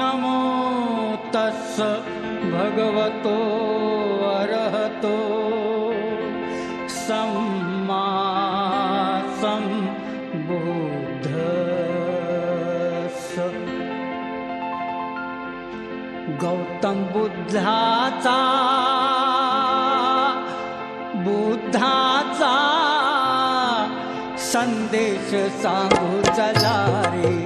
नमो तस्स भगवतो अरहतो। सम्मा बुद्धस गौतम बुद्धाचा बुद्धाचा संदेश सांगू चला रे।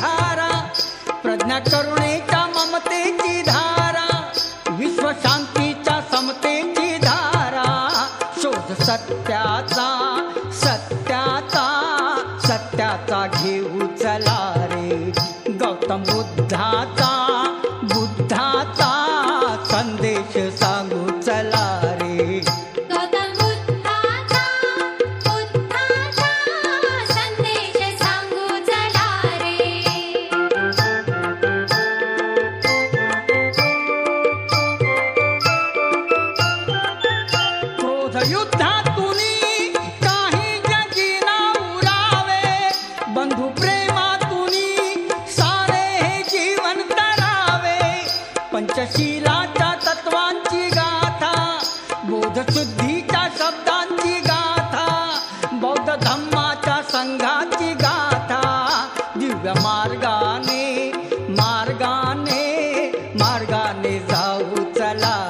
धारा प्रज्ञा करुणेच्या ममतेची धारा विश्वशांतीच्या समतेची धारा. शोध सत्याचा सत्याचा सत्याचा घेऊ चला रे. गौतम बुद्धाचा पंचशीलाच्या तत्वांची गाथा बोधशुद्धीच्या शब्दांची गाथा बौद्ध धम्माच्या संघाची गाथा. दिव्य मार्गाने मार्गाने मार्गाने जाऊ चला.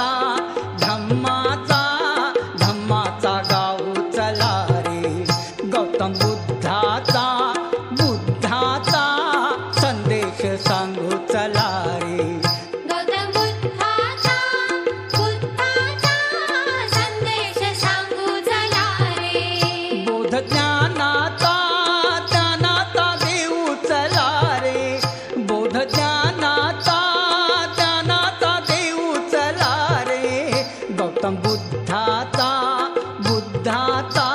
उद्धाता